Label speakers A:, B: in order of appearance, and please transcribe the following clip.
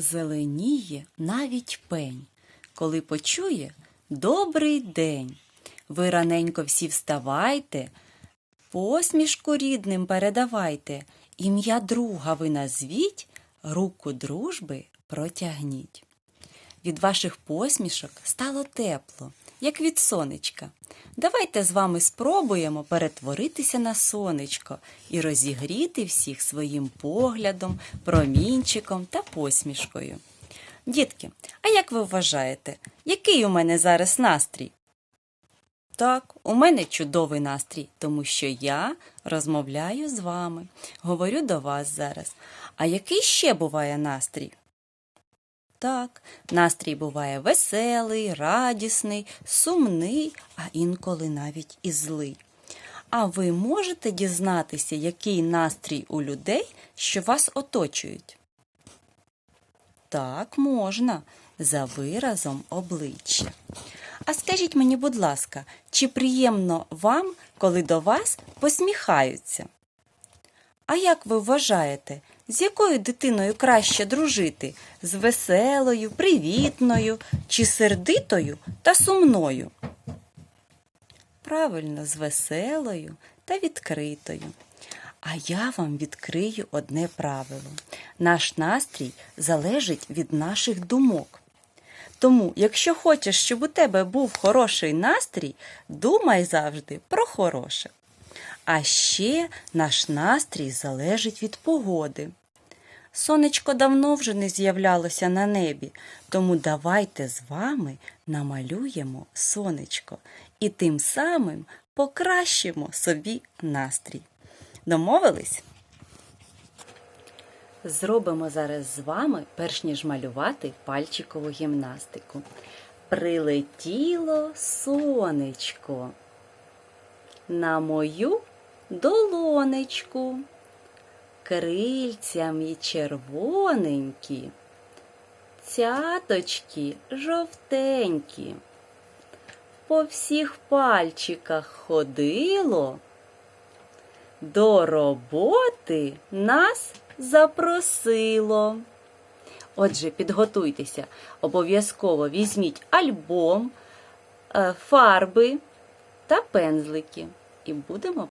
A: Зеленіє навіть пень, коли почує добрий день. Ви раненько всі вставайте, посмішку рідним передавайте, ім'я друга ви назвіть, руку дружби протягніть. Від ваших посмішок стало тепло, як від сонечка. Давайте з вами спробуємо перетворитися на сонечко і розігріти всіх своїм поглядом, промінчиком та посмішкою. Дітки, а як ви вважаєте, який у мене зараз настрій? Так, у мене чудовий настрій, тому що я розмовляю з вами, говорю до вас зараз. А який ще буває настрій? Так, настрій буває веселий, радісний, сумний, а інколи навіть і злий. А ви можете дізнатися, який настрій у людей, що вас оточують? Так, можна, за виразом обличчя. А скажіть мені, будь ласка, чи приємно вам, коли до вас посміхаються? А як ви вважаєте, з якою дитиною краще дружити? З веселою, привітною чи сердитою та сумною? Правильно, з веселою та відкритою. А я вам відкрию одне правило. Наш настрій залежить від наших думок. Тому, якщо хочеш, щоб у тебе був хороший настрій, думай завжди про хороше. А ще наш настрій залежить від погоди. Сонечко давно вже не з'являлося на небі, тому давайте з вами намалюємо сонечко і тим самим покращимо собі настрій. Домовились? Зробимо зараз з вами, перш ніж малювати пальчикову гімнастику. Прилетіло сонечко на мою долонечку. Крильцями червоненькі, цяточки жовтенькі. По всіх пальчиках ходило, до роботи нас запросило. Отже, підготуйтеся, обов'язково візьміть альбом, е, фарби та пензлики і будемо